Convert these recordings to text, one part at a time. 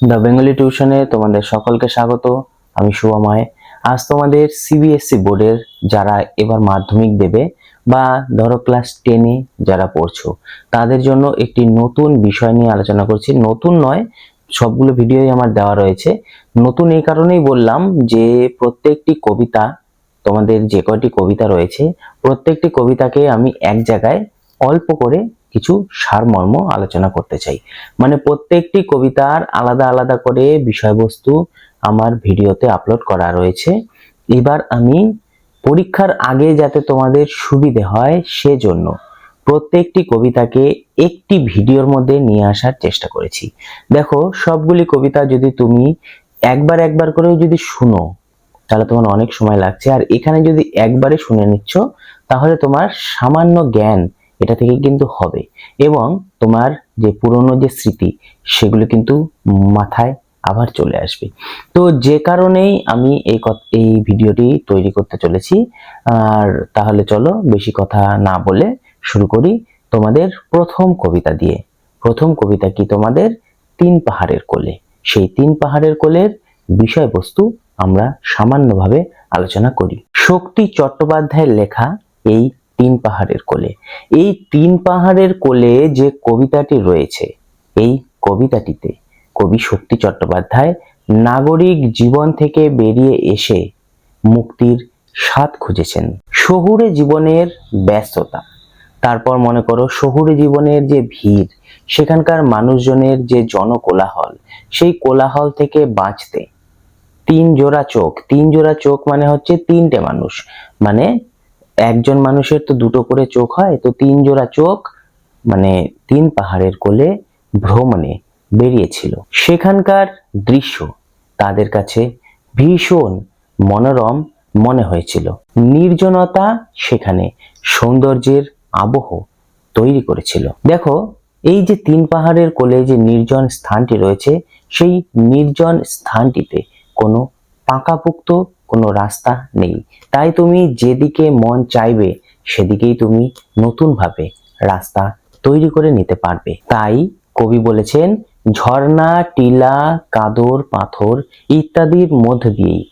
The Bengali টিউশনে তোমাদের সকলকে স্বাগত, আমি শুভময় আজ তোমাদের সিবিএসসি বোর্ডের যারা এবার মাধ্যমিক দেবে বা ধরো ক্লাস টেনে যারা পড়ছো, তাদের জন্য একটি নতুন বিষয় নিয়ে আলোচনা করছি। নতুন নয়, সবগুলো ভিডিওই আমার দেওয়া রয়েছে। নতুন এই কারণেই বললাম যে প্রত্যেকটি কবিতা, তোমাদের যে কয়টি কবিতা রয়েছে, প্রত্যেকটি কবিতাকে আমি এক জায়গায় অল্প করে কিছু সারমর্ম আলোচনা করতে চাই। মানে প্রত্যেকটি কবিতার আলাদা আলাদা করে বিষয়বস্তু আমার ভিডিওতে আপলোড করা রয়েছে। এবার আমি পরীক্ষার আগে যাতে তোমাদের সুবিধে হয় সেজন্য প্রত্যেকটি কবিতাকে একটি ভিডিওর মধ্যে নিয়ে আসার চেষ্টা করেছি। দেখো, সবগুলি কবিতা যদি তুমি একবার একবার করেও যদি শুনো, তাহলে তোমার অনেক সময় লাগছে। আর এখানে যদি একবারে শুনে নিচ্ছ, তাহলে তোমার সামান্য জ্ঞান এটা থেকে কিন্তু হবে। এবং তোমার যে পুরনো যে স্মৃতি, সেগুলো কিন্তু মাথায় আবার চলে আসবে। তো যে কারণেই আমি এই এই ভিডিওটি তৈরি করতে চলেছি। আর তাহলে চলো বেশি কথা না বলে শুরু করি তোমাদের প্রথম কবিতা দিয়ে। প্রথম কবিতা কি তোমাদের? তিন পাহাড়ের কোলে। সেই তিন পাহাড়ের কোলের বিষয়বস্তু আমরা সামান্যভাবে আলোচনা করি। শক্তি চট্টোপাধ্যায়ের লেখা এই তিন পাহাড়ের কোলে। এই তিন পাহাড়ের কোলে যে কবিতাটি রয়েছে, এই কবিতাটিতে কবি শক্তি চট্টোপাধ্যায় নাগরিক জীবন থেকে বেরিয়ে এসে মুক্তির স্বাদ খুঁজেছেন। শহুরে জীবনের ব্যস্ততা, তারপর মনে করো শহুরে জীবনের যে ভিড়, সেখানকার মানুষজনের যে জনকোলাহল, সেই কোলাহল থেকে বাঁচতে তিন জোড়া চোখ, তিন জোড়া চোখ মানে হচ্ছে তিনটে মানুষ মানে একজন মানুষের তো দুটো করে চোখ হয়, তো তিন জোড়া চোখ মানে তিন পাহাড়ের কোলে ভ্রমণে বেরিয়েছিল। সেখানকার দৃশ্য তাদের কাছে ভীষণ মনোরম মনে হয়েছিল। নির্জনতা সেখানে সৌন্দর্যের আবহ তৈরি করেছিল। দেখো, এই যে তিন পাহাড়ের কোলে যে নির্জন স্থানটি রয়েছে, সেই নির্জন স্থানটিতে কোনো পাকাপোক্ত কোনো রাস্তা নেই। তাই তুমি যেদিকে মন চাইবে, সেদিকেই তুমি নতুনভাবে রাস্তা তৈরি করে নিতে পারবে। তাই কবি বলেছেন, ঝর্ণা, টিলা, কাদর, পাথর ইত্যাদির মধ্য দিয়েই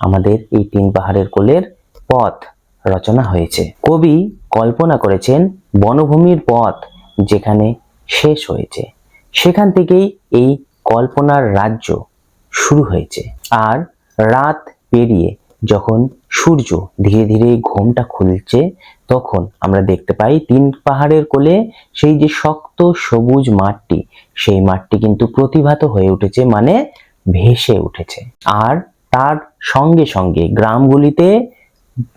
আমাদের এই তিন পাহাড়ের কোলের পথ রচনা হয়েছে। কবি কল্পনা করেছেন, বনভূমির পথ যেখানে শেষ হয়েছে, সেখান থেকেই এই কল্পনার রাজ্য শুরু হয়েছে। আর রাত পেরিয়ে যখন সূর্য ধীরে ধীরে ঘোমটা খুলছে, তখন আমরা দেখতে পাই তিন পাহাড়ের কোলে সেই যে শক্ত সবুজ মাঠটি, সেই মাঠটি কিন্তু প্রতিভাত হয়ে উঠেছে মানে ভেসে উঠেছে। আর তার সঙ্গে সঙ্গে গ্রামগুলিতে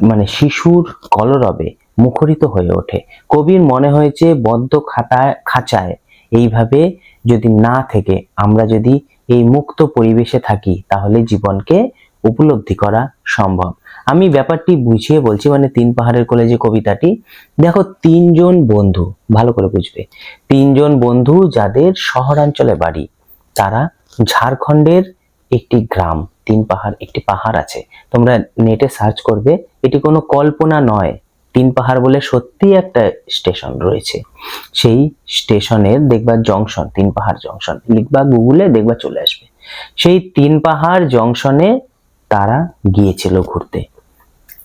মানে শিশুর কলরবে মুখরিত হয়ে ওঠে। কবির মনে হয়েছে বদ্ধ খাতায় খাঁচায় এইভাবে যদি না থেকে আমরা যদি এই মুক্ত পরিবেশে থাকি, তাহলে জীবনকে উপলব্ধি করা সম্ভব। আমি ব্যাপারটি বুঝিয়ে বলছি মানে তিন পাহাড়ের কোলে যে কবিতাটি, দেখো তিনজন বন্ধু, ভালো করে বুঝবে। তিনজন বন্ধু যাদের শহরাঞ্চলে বাড়ি, তারা ঝাড়খণ্ডের একটি গ্রাম, তিন পাহাড়, একটি পাহাড় আছে। তোমরা নেটে সার্চ করবে, এটি কোনো কল্পনা নয়। তিন পাহাড় বলে সত্যি একটা স্টেশন রয়েছে। সেই স্টেশনের দেখবা জংশন তিন পাহাড় জংশন লিখবা গুগলে দেখবা চলে আসবে। সেই তিন পাহাড় জংশনে তারা গিয়েছিল ঘুরতে।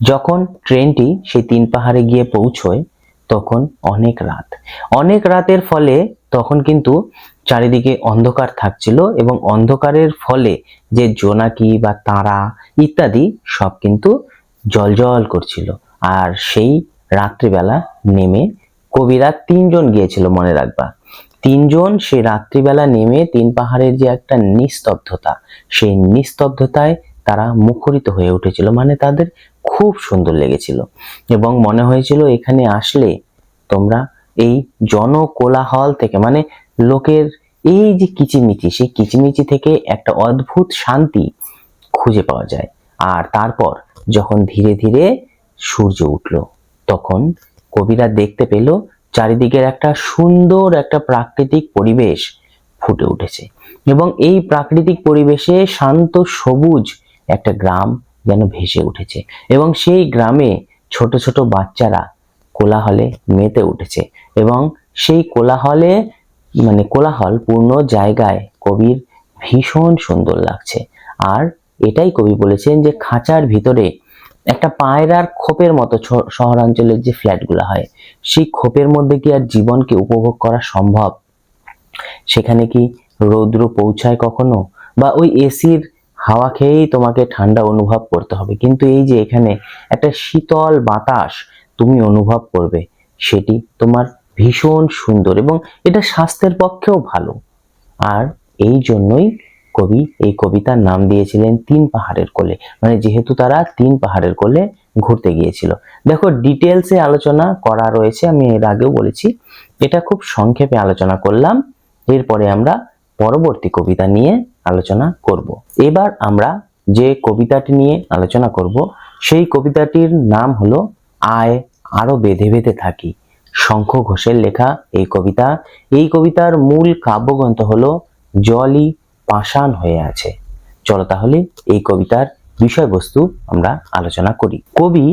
যখন ট্রেনটি সেই তিন পাহাড়ে গিয়ে পৌঁছয়, তখন অনেক রাত। অনেক রাতের ফলে তখন কিন্তু চারিদিকে অন্ধকার থাকছিল এবং অন্ধকারের ফলে যে জোনাকি বা তারা ইত্যাদি সব কিন্তু জলজল করছিল। আর সেই রাত্রিবেলা নেমে কবিরা তিনজন গিয়েছিল, মনে রাখবা। তিনজন সেই রাত্রিবেলা নেমে তিন পাহাড়ের যে একটা নিস্তব্ধতা, সেই নিস্তব্ধতায় তারা মুখরিত হয়ে উঠেছিল মানে তাদের খুব সুন্দর লেগেছিল। এবং মনে হয়েছিল এখানে আসলে তোমরা এই জনকোলাহল থেকে মানে লোকের এই যে কিচিমিচি সেই কিচিমিচি থেকে একটা অদ্ভুত শান্তি খুঁজে পাওয়া যায়। আর তারপর যখন ধীরে ধীরে সূর্য উঠল, তখন কবিরা দেখতে পেল চারিদিকের একটা সুন্দর একটা প্রাকৃতিক পরিবেশ ফুটে উঠেছে। এবং এই প্রাকৃতিক পরিবেশে শান্ত সবুজ একটা গ্রাম যেন ভেসে উঠেছে। এবং সেই গ্রামে ছোট ছোট বাচ্চারা কোলাহলে মেতে উঠেছে। এবং সেই কোলাহলে মানে কোলাহল পূর্ণ জায়গায় কবির ভীষণ সুন্দর লাগছে। আর এটাই কবি বলেছেন যে খাঁচার ভিতরে একটা পায়রার খোপের মতো শহরাঞ্চলের যে ফ্ল্যাটগুলো হয়, সেই খোপের মধ্যে কি আর জীবনকে উপভোগ করা সম্ভব? সেখানে কি রৌদ্র পৌঁছায় কখনো? বা ওই এসির হাওয়া খেয়েই তোমাকে ঠান্ডা অনুভব করতে হবে। কিন্তু এই যে এখানে একটা শীতল বাতাস তুমি অনুভব করবে, সেটি তোমার ভীষণ সুন্দর এবং এটা স্বাস্থ্যের পক্ষেও ভালো। আর এই জন্যই কবি এই কবিতার নাম দিয়েছিলেন তিন পাহাড়ের কোলে। মানে যেহেতু তারা তিন পাহাড়ের কোলে ঘুরতে গিয়েছিল। দেখো ডিটেলসে আলোচনা করা রয়েছে, আমি এর আগেও বলেছি। এটা খুব সংক্ষেপে আলোচনা করলাম। এরপরে আমরা পরবর্তী কবিতা নিয়ে আলোচনা করব। এবার আমরা যে কবিতাটি নিয়ে আলোচনা করব, সেই কবিতাটির নাম হলো আয় আরও বেঁধে বেঁধে থাকি। শঙ্খ ঘোষের লেখা এই কবিতা। এই কবিতার মূল কাব্যগ্রন্থ হলো জলই পাষাণ হয়ে আছে। চলো তাহলে এই কবিতার বিষয়বস্তু আমরা আলোচনা করি। কবি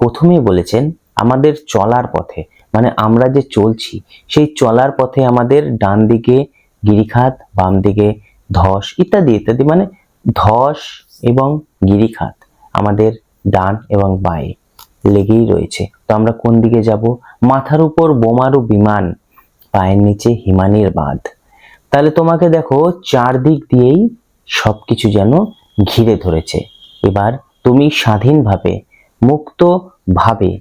প্রথমে বলেছেন, আমাদের চলার পথে মানে আমরা যে চলছি, সেই চলার পথে আমাদের ডান দিকে গিরিখাত বাম দিকে ধস ইত্যাদি ইত্যাদি মানে ধস এবং গিরিখাত আমাদের ডান এবং বাঁয়ে লেগেই রয়েছে। তো আমরা কোন দিকে যাব? মাথার উপর বোমারু বিমান, পায়ের নিচে হিমানির বাঁধ। তাহলে তোমাকে দেখো, চারদিক দিয়েই সবকিছু যেন ঘিরে ধরেছে। এবার তুমি স্বাধীনভাবে, মুক্তভাবে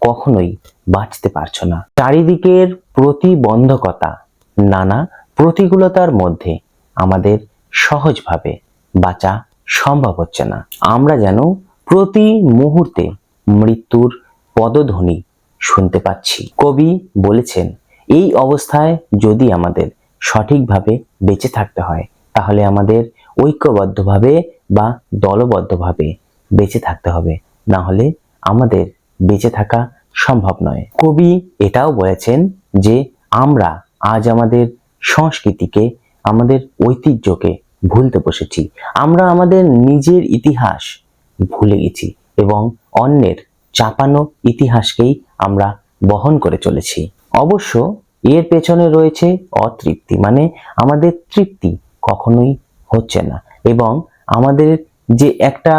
কখনোই বাঁচতে পারছ না। চারিদিকের প্রতিবন্ধকতা নানা প্রতিকূলতার মধ্যে আমাদের সহজভাবে বাঁচা সম্ভব হচ্ছে না। আমরা যেন প্রতি মুহূর্তে মৃত্যুর পদধ্বনি শুনতে পাচ্ছি। কবি বলেছেন, এই অবস্থায় যদি আমাদের সঠিকভাবে বেঁচে থাকতে হয়, তাহলে আমাদের ঐক্যবদ্ধভাবে বা দলবদ্ধভাবে বেঁচে থাকতে হবে। না হলে আমাদের বেঁচে থাকা সম্ভব নয়। কবি এটাও বলেছেন যে, আমরা আজ আমাদের সংস্কৃতিকে আমাদের ঐতিহ্যকে ভুলতে বসেছি। আমরা আমাদের নিজের ইতিহাস ভুলে গেছি এবং অন্যের চাপানো ইতিহাসকেই আমরা বহন করে চলেছি। অবশ্য এর পেছনে রয়েছে অতৃপ্তি মানে আমাদের তৃপ্তি কখনোই হচ্ছে না এবং আমাদের যে একটা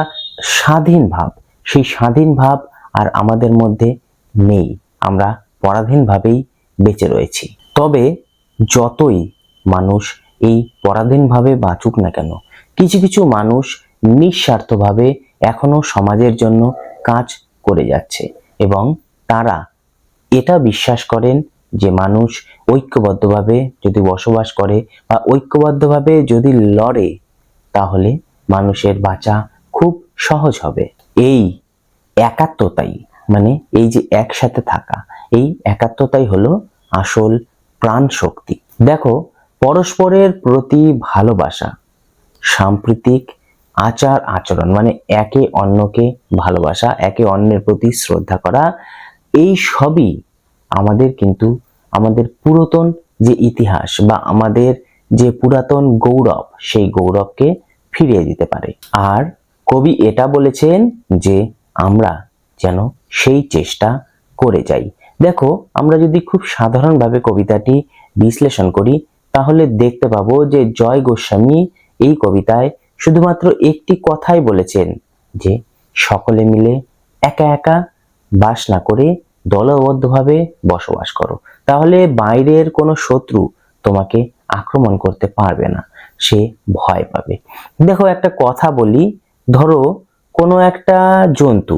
স্বাধীন ভাব, সেই স্বাধীন ভাব আর আমাদের মধ্যে নেই। আমরা পরাধীনভাবেই বেঁচে রয়েছি। তবে যতই মানুষ এই পরাধীনভাবে বাঁচুক না কেন? কিছু কিছু মানুষ নিঃস্বার্থভাবে এখনও সমাজের জন্য কাজ করে যাচ্ছে এবং তারা এটা বিশ্বাস করেন যে মানুষ ঐক্যবদ্ধভাবে যদি বসবাস করে বা ঐক্যবদ্ধভাবে যদি লড়ে, তাহলে মানুষের বাঁচা খুব সহজ হবে। এই একাত্মতাই মানে এই যে একসাথে থাকা, এই একাত্মতাই হলো আসল প্রাণ শক্তি দেখো পরস্পরের প্রতি ভালোবাসা, সাম্প্রতিক আচার আচরণ মানে একে অন্যকে ভালোবাসা, একে অন্যের প্রতি শ্রদ্ধা করা, এই সবই আমাদের কিন্তু আমাদের পুরাতন যে ইতিহাস বা আমাদের যে পুরাতন গৌরব, সেই গৌরবকে ফিরিয়ে দিতে পারে। আর কবি এটা বলেছেন যে আমরা যেন সেই চেষ্টা করে যাই। দেখো, আমরা যদি খুব সাধারণভাবে কবিতাটি বিশ্লেষণ করি তাহলে দেখতে পাবো যে জয় গোস্বামী এই কবিতায় শুধুমাত্র একটি কথাই বলেছেন যে সকলে মিলে একা একা বাস না করে দলবদ্ধভাবে বসবাস করো। তাহলে বাইরের কোনো শত্রু তোমাকে আক্রমণ করতে পারবে না, সে ভয় পাবে। দেখো একটা কথা বলি, ধরো কোনো একটা জন্তু,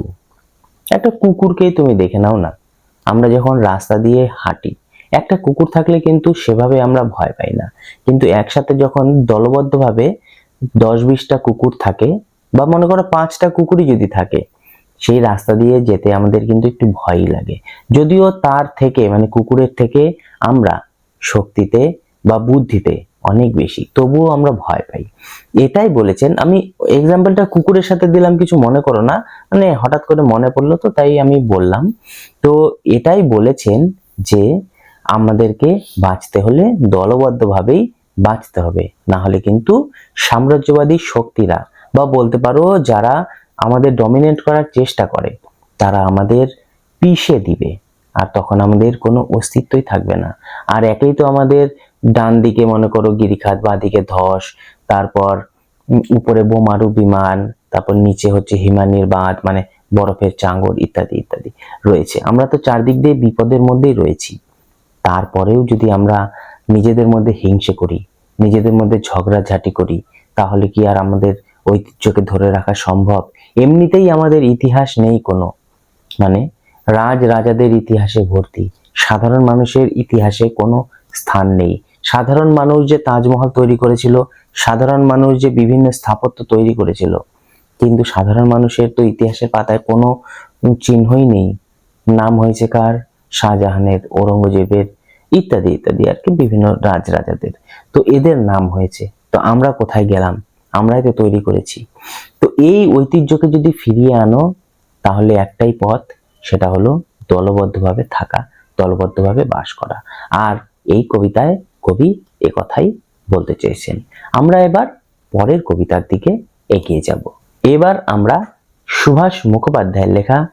একটা কুকুরকেই তুমি দেখে নাও না। আমরা যখন রাস্তা দিয়ে হাঁটি একটা কুকুর থাকলে কিন্তু সেভাবে আমরা ভয় পাই না। কিন্তু একসাথে যখন দলবদ্ধভাবে দশ বিশটা কুকুর থাকে, বা মনে করো পাঁচটা কুকুরই যদি থাকে, সেই রাস্তা দিয়ে যেতে আমাদের কিন্তু একটু ভয়ই লাগে। যদিও তার থেকে মানে কুকুরের থেকে আমরা শক্তিতে বা বুদ্ধিতে অনেক বেশি, তবুও আমরা ভয় পাই। এটাই বলেছেন। আমি এক্সাম্পলটা কুকুরের সাথে দিলাম, কিছু মনে করো না। মানে হঠাৎ করে মনে পড়ল তো, তাই আমি বললাম। তো এটাই বলেছেন যে আমাদেরকে বাঁচতে হলে দলবদ্ধভাবেই বাঁচতে হবে। না হলে কিন্তু সাম্রাজ্যবাদী শক্তিরা বা বলতে পারো যারা আমাদের ডমিনেট করার চেষ্টা করে, তারা আমাদের পিষে দিবে। আর তখন আমাদের কোনো অস্তিত্বই থাকবে না। আর একেই তো আমাদের ডান দিকে মনে করো গিরিখাত, বা দিকে ধস, তারপর উপরে বোমারু বিমান, তারপর নিচে হচ্ছে হিমানির বাঁধ মানে বরফের চাঙ্গর ইত্যাদি ইত্যাদি রয়েছে। আমরা তো চারদিক দিয়ে বিপদের মধ্যেই রয়েছি। তারপরেও যদি আমরা নিজেদের মধ্যে হিংসে করি, নিজেদের মধ্যে ঝগড়াঝাটি করি, তাহলে কি আর আমাদের ঐতিহ্যকে ধরে রাখা সম্ভব? এমনিতেই আমাদের ইতিহাস নেই কোনো। মানে রাজ রাজাদের ইতিহাসে ভর্তি, সাধারণ মানুষের ইতিহাসে কোনো স্থান নেই। সাধারণ মানুষ যে তাজমহল তৈরি করেছিল, সাধারণ মানুষ যে বিভিন্ন স্থাপত্য তৈরি করেছিল, কিন্তু সাধারণ মানুষের তো ইতিহাসের পাতায় কোনো চিহ্নই নেই। নাম হয়েছে কার? শাহজাহানের, ঔরঙ্গজেবের ইত্যাদি ইত্যাদি আর কি বিভিন্ন রাজ রাজাদের। তো এদের নাম হয়েছে। তো আমরা কোথায় গেলাম? আমরাই তো তৈরি করেছি। তো এই ঐতিহ্যকে যদি ফিরিয়ে আনো, তাহলে একটাই পথ, সেটা হলো দলবদ্ধভাবে থাকা, দলবদ্ধভাবে বাস করা। আর এই কবিতায় কবি কথাই বলতে চেয়েছেন। আমরা এবার পরের কবিতার দিকে এগিয়ে যাব। এবার আমরা সুভাষ মুখোপাধ্যায়ের লেখা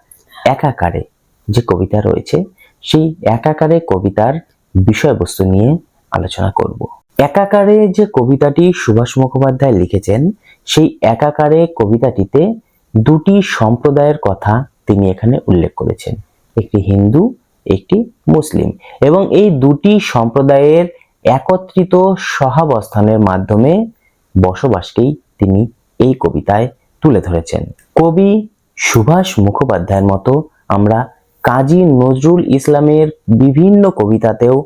একাকারে যে কবিতা রয়েছে সেই একাকারে কবিতার বিষয়বস্তু নিয়ে আলোচনা করব। একাকারে যে কবিতাটি সুভাষ মুখোপাধ্যায় লিখেছেন, সেই একাকারে কবিতাটিতে দুটি সম্প্রদায়ের কথা তিনি এখানে উল্লেখ করেছেন। একটি হিন্দু, একটি মুসলিম এবং এই দুটি সম্প্রদায়ের একত্রিত সহাবস্থানের মাধ্যমে বসবাসকেই তিনি এই কবিতায় তুলে ধরেছেন। কবি সুভাষ মুখোপাধ্যায়ের মতো আমরা কাজী নজরুল ইসলামের বিভিন্ন কবিতাতেও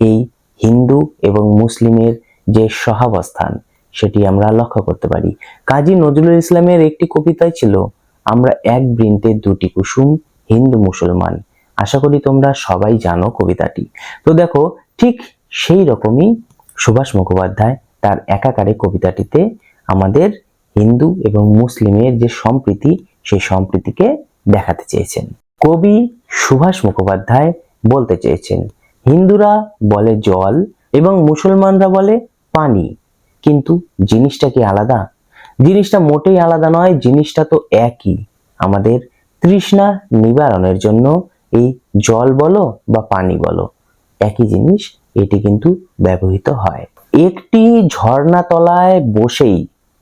এই হিন্দু এবং মুসলিমের যে সহাবস্থান সেটি আমরা লক্ষ্য করতে পারি। কাজী নজরুল ইসলামের একটি কবিতায় ছিল, আমরা এক বৃন্তে দুটি কুসুম, হিন্দু মুসলমান। আশা করি তোমরা সবাই জানো কবিতাটি। তো দেখো, ঠিক সেই রকমই সুভাষ মুখোপাধ্যায় তার একাকারে কবিতাটিতে আমাদের হিন্দু এবং মুসলিমের যে সম্প্রীতি, সেই সম্প্রীতিকে দেখাতে চেয়েছেন। কবি সুভাষ মুখোপাধ্যায় বলতে চেয়েছেন, হিন্দুরা বলে জল এবং মুসলমানরা বলে পানি। কিন্তু জিনিসটা কি আলাদা? জিনিসটা মোটেই আলাদা নয়, জিনিসটা তো একই। আমাদের তৃষ্ণা নিবারণের জন্য এই জল বলো বা পানি বলো, একই জিনিস, এটি কিন্তু ব্যবহৃত হয়। একটি ঝর্ণা তলায় বসেই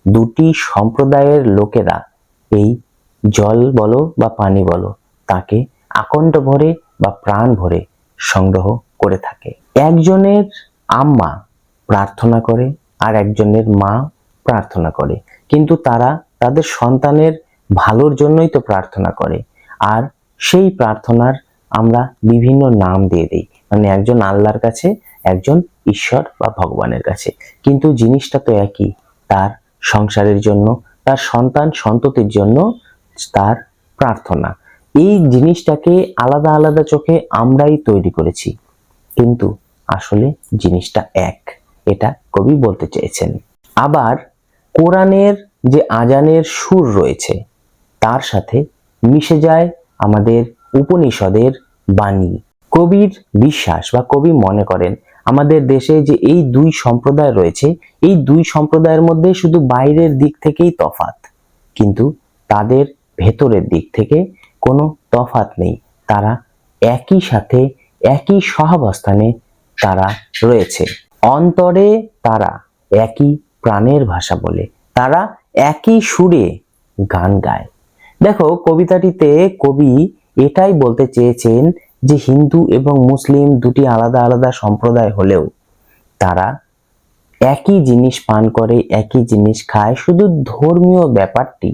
দুটি সম্প্রদায়ের লোকেরা এই জল বলো বা পানি বলো তাকে আকণ্ঠ ভরে বা প্রাণ ভরে সংগ্রহ করে থাকে। একজনের আম্মা প্রার্থনা করে আর একজনের মা প্রার্থনা করে। কিন্তু তারা তাদের সন্তানের ভালোর জন্যই তো প্রার্থনা করে। আর সেই প্রার্থনার আমরা বিভিন্ন নাম দিয়ে দিই। মানে একজন আল্লাহর কাছে, একজন ঈশ্বর বা ভগবানের কাছে। কিন্তু জিনিসটা তো একই। তার সংসারের জন্য, তার সন্তান সন্ততির জন্য তার প্রার্থনা। এই জিনিসটাকে আলাদা আলাদা চোখে আমরাই তৈরি করেছি। কিন্তু আসলে জিনিসটা এক, এটা কবি বলতে চেয়েছেন। আবার কোরআনের যে আজানের সুর রয়েছে, তার সাথে মিশে যায় আমাদের উপনিষদের বাণী। কবির বিশ্বাস বা কবি মনে করেন, আমাদের দেশে যে এই দুই সম্প্রদায় রয়েছে, এই দুই সম্প্রদায়ের মধ্যে শুধু বাইরের দিক থেকেই তফাত কিন্তু তাদের ভেতরের দিক থেকে কোনো তফাত নেই। তারা একই সাথে একই সহাবস্থানে তারা রয়েছে। অন্তরে তারা একই প্রাণের ভাষা বলে। তারা একই সুরে গান গায়। দেখো, কবিতাটিতে কবি এটাই বলতে চেয়েছেন যে হিন্দু এবং মুসলিম দুটি আলাদা আলাদা সম্প্রদায় হলেও তারা একই জিনিস পান করে, একই জিনিস খায়। শুধু ধর্মীয় ব্যাপারটি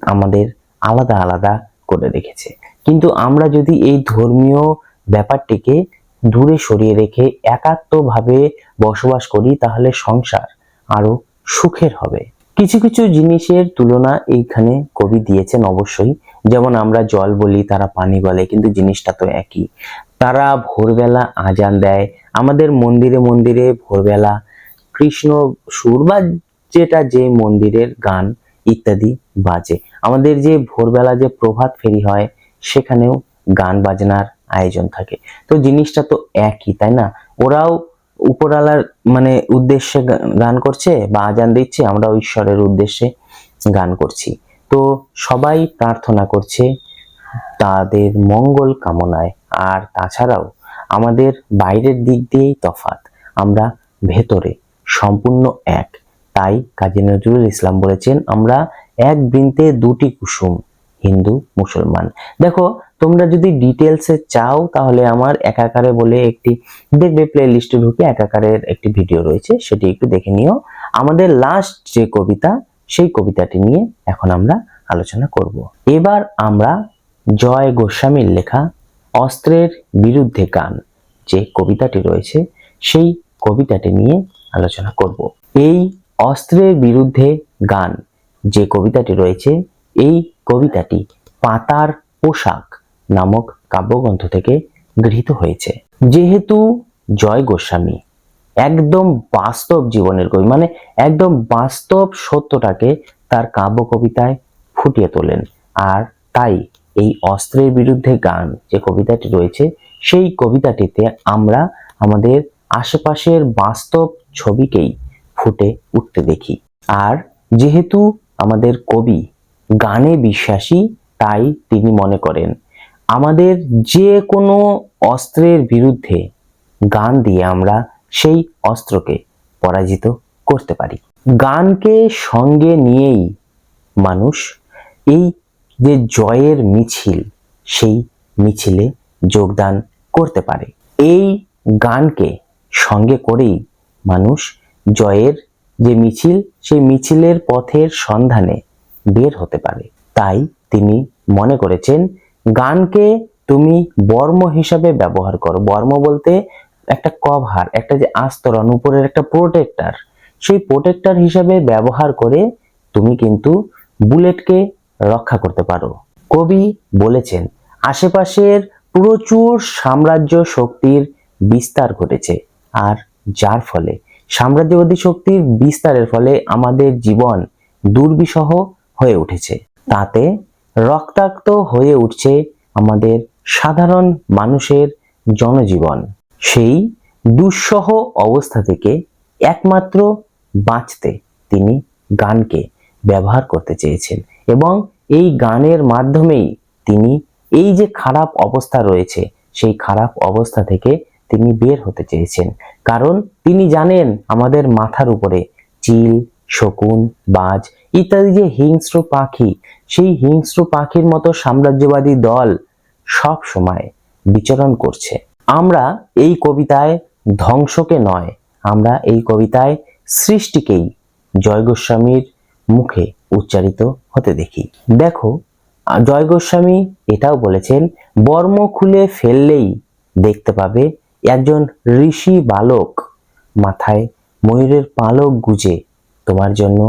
আমাদের আলাদা আলাদা করে রেখেছে। কিন্তু আমরা যদি এই ধর্মীয় ব্যাপারটিকে দূরে সরিয়ে রেখে একাত্মভাবে বসবাস করি, তাহলে সংসার আরও সুখের হবে। কিছু কিছু জিনিসের তুলনা এইখানে কবি দিয়েছেন অবশ্যই। যেমন আমরা জল বলি, তারা পানি বলে, কিন্তু জিনিসটা তো একই। তারা ভোরবেলা আজান দেয়। আমাদের মন্দিরে মন্দিরে ভোরবেলা কৃষ্ণ সুর বা যেটা যে মন্দিরের গান ইত্যাদি বাজে। আমাদের যে ভোরবেলা যে প্রভাত ফেরি হয়, সেখানেও গান বাজনার আয়োজন থাকে। তো জিনিসটা তো একই, তাই না? ওরাও উপরালার মানে উদ্দেশ্যে গান করছে বা আজান দিচ্ছে, আমরাও ঈশ্বরের উদ্দেশ্যে গান করছি। তো সবাই প্রার্থনা করছে তাদের মঙ্গল কামনায়। আর তাছাড়াও আমাদের বাইরের দিক দিয়েই তফাৎ। আমরা ভেতরে সম্পূর্ণ এক। তাই কাজী নজরুল ইসলাম বলেছেন, আমরা এক বৃন্তে দুটি কুসুম, হিন্দু, মুসলমান। দেখো, তোমরা যদি ডিটেলসে চাও, তাহলে আমার একাকারে বলে একটি দেখবে প্লে লিস্টে ঢুকে একাকারের একটি ভিডিও রয়েছে, সেটি একটু দেখে নিও। আমাদের লাস্ট যে কবিতা, সেই কবিতাটি নিয়ে এখন আমরা আলোচনা করব। এবার আমরা জয় গোস্বামীর লেখা অস্ত্রের বিরুদ্ধে গান, যে কবিতাটি রয়েছে, সেই কবিতাটি নিয়ে আলোচনা করব। এই অস্ত্রের বিরুদ্ধে গান। যে কবিতাটি রয়েছে, এই কবিতাটি পাতার পোশাক নামক কাব্যগ্রন্থ থেকে গৃহীত হয়েছে। যেহেতু জয় গোস্বামী একদম বাস্তব জীবনের কবি মানে একদম বাস্তব সত্যটাকে তার কাব্য কবিতায় ফুটিয়ে তোলেন। আর তাই এই অস্ত্রের বিরুদ্ধে গান যে কবিতাটি রয়েছে, সেই কবিতাটিতে আমরা আমাদের আশেপাশের বাস্তব ছবিকেই ফুটে উঠতে দেখি। আর যেহেতু আমাদের কবি গানে বিশ্বাসী, তাই তিনি মনে করেন, আমাদের যে কোনো অস্ত্রের বিরুদ্ধে গান দিয়ে আমরা সেই অস্ত্রকে পরাজিত করতে পারি। গানকে সঙ্গে নিয়েই মানুষ এই যে জয়ের মিছিল, সেই মিছিলে যোগদান করতে পারে। এই গানকে সঙ্গে করেই মানুষ জয়ের যে মিছিল, সেই মিছিলের পথের সন্ধানে বের হতে পারে। তাই তিনি মনে করেছেন, গানকে তুমি বর্ম হিসাবে ব্যবহার করো। বর্ম বলতে একটা কভার, একটা যে আস্তরণ, উপরের একটা প্রোটেক্টর। সেই প্রোটেক্টর হিসাবে ব্যবহার করে তুমি কিন্তু বুলেটকে রক্ষা করতে পারো। কবি বলেছেন, আশেপাশের প্রচুর সাম্রাজ্য শক্তির বিস্তার ঘটেছে, আর যার ফলে সাম্রাজ্যবাদী শক্তির বিস্তারের ফলে আমাদের জীবন দুর্বিষহ হয়ে উঠেছে। তাতে রক্তাক্ত হয়ে উঠছে আমাদের সাধারণ মানুষের জনজীবন। সেই দুঃসহ অবস্থা থেকে একমাত্র বাঁচতে তিনি গানকে ব্যবহার করতে চেয়েছেন এবং এই গানের মাধ্যমেই তিনি এই যে খারাপ অবস্থা রয়েছে, সেই খারাপ অবস্থা থেকে তিনি বের হতে চেয়েছেন। কারণ তিনি জানেন আমাদের মাথার উপরে চিল, শকুন, বাজ ইত্যাদি যে হিংস্র পাখি, সেই হিংস্র পাখির মতো সাম্রাজ্যবাদী দল সব সময় বিচরণ করছে। আমরা এই কবিতায় ধ্বংসকে নয়, আমরা এই কবিতায় সৃষ্টিকেই জয় গোস্বামীর মুখে উচ্চারিত হতে দেখি। দেখো জয় গোস্বামী এটাও বলেছেন, বর্ম খুলে ফেললেই দেখতে পাবে একজন ঋষি বালক মাথায় ময়ূরের পালক গুজে তোমার জন্য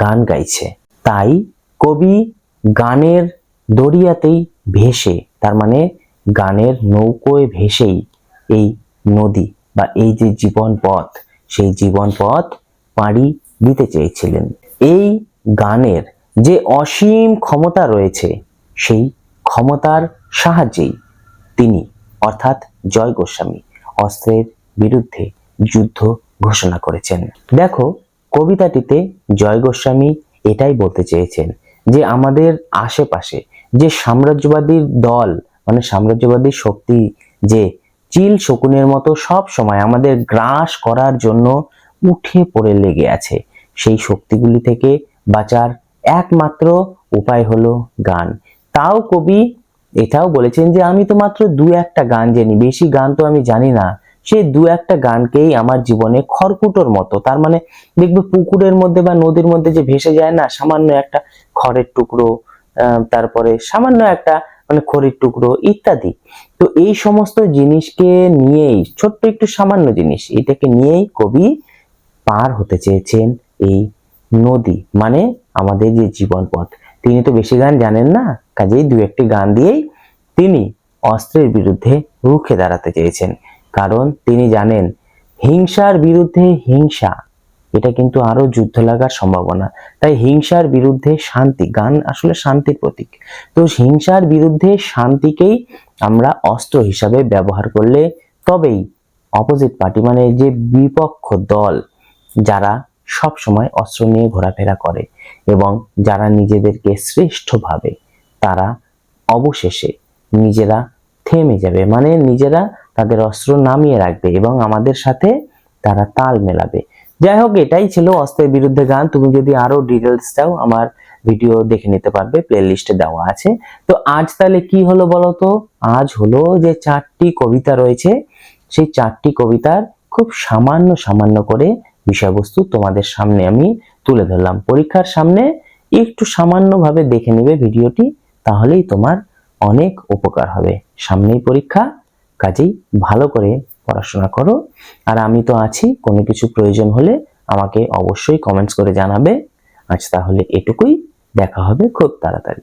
গান গাইছে। তাই কবি গানের দরিয়াতেই ভেসে, তার মানে গানের নৌকোয় ভেসেই এই নদী বা এই যে জীবন পথ সেই জীবন পথ পাড়ি দিতে চেয়েছিলেন। এই গানের যে অসীম ক্ষমতা রয়েছে, সেই ক্ষমতার সাহায্যেই তিনি, অর্থাৎ জয় গোস্বামী অস্ত্রের বিরুদ্ধে যুদ্ধ ঘোষণা করেছেন। দেখো, কবিতাটিতে জয় গোস্বামী এটাই বলতে চেয়েছেন যে আমাদের আশেপাশে যে সাম্রাজ্যবাদীর দল মানে সাম্রাজ্যবাদী শক্তি যে চিল শকুনের মতো সব সময় আমাদের গ্রাস করার জন্য উঠে পড়ে লেগে আছে, সেই শক্তিগুলি থেকে বাঁচার একমাত্র উপায় হলো গান। তাও কবি এটাও বলেছেন যে, আমি তো মাত্র দু একটা গান জানি, বেশি গান তো আমি জানি না। সেই দু একটা গানকেই আমার জীবনে খড়কুটোর মতো। তার মানে দেখবে পুকুরের মধ্যে বা নদীর মধ্যে যে ভেসে যায় না, সামান্য একটা খড়ের টুকরো তারপরে সামান্য একটা মানে খড়ির টুকরো ইত্যাদি। তো এই সমস্ত জিনিসকে নিয়েই, ছোট্ট একটু সামান্য জিনিস, এটাকে নিয়েই কবি পার হতে চেয়েছেন এই নদী মানে আমাদের যে জীবন পথ তিনি তো বেশি গান জানেন না, কাজেই দু একটি গান দিয়েই তিনি অস্ত্রের বিরুদ্ধে রুখে দাঁড়াতে চেয়েছেন। কারণ তিনি জানেন, হিংসার বিরুদ্ধে হিংসা, এটা কিন্তু আরও যুদ্ধ লাগার সম্ভাবনা। তাই হিংসার বিরুদ্ধে শান্তি, গান আসলে শান্তির প্রতীক। তো হিংসার বিরুদ্ধে শান্তিকেই আমরা অস্ত্র হিসাবে ব্যবহার করলে তবেই অপোজিট পার্টি মানে যে বিপক্ষ দল, যারা সব সময় অস্ত্র নিয়ে ঘোরাফেরা করে এবং যারা নিজেদেরকে শ্রেষ্ঠ ভাবে তারা অবশেষে নিজেরা থেমে যাবে। মানে নিজেরা তাদের অস্ত্র নামিয়ে রাখবে এবং আমাদের সাথে তারা তাল মেলাবে। যাই হোক, এটাই ছিল অস্ত্রের বিরুদ্ধে গান। তুমি যদি আরও ডিটেলস চাও, আমার ভিডিও দেখে নিতে পারবে প্লে লিস্টে দেওয়া আছে। তো আজ তাহলে কি হলো বলো তো? আজ হলো যে চারটি কবিতা রয়েছে। সেই চারটি কবিতার খুব সামান্য সামান্য করে বিষয়বস্তু তোমাদের সামনে আমি তুলে ধরলাম। পরীক্ষার সামনে একটু সামান্যভাবে দেখে নেবে ভিডিওটি, তাহলেই তোমার অনেক উপকার হবে। সামনেই পরীক্ষা, কাজেই ভালো করে পড়াশোনা করো। আর আমি তো আছি, কোনো কিছু প্রয়োজন হলে আমাকে অবশ্যই কমেন্টস করে জানাবে। আজ তাহলে এটুকুই, দেখা হবে খুব তাড়াতাড়ি।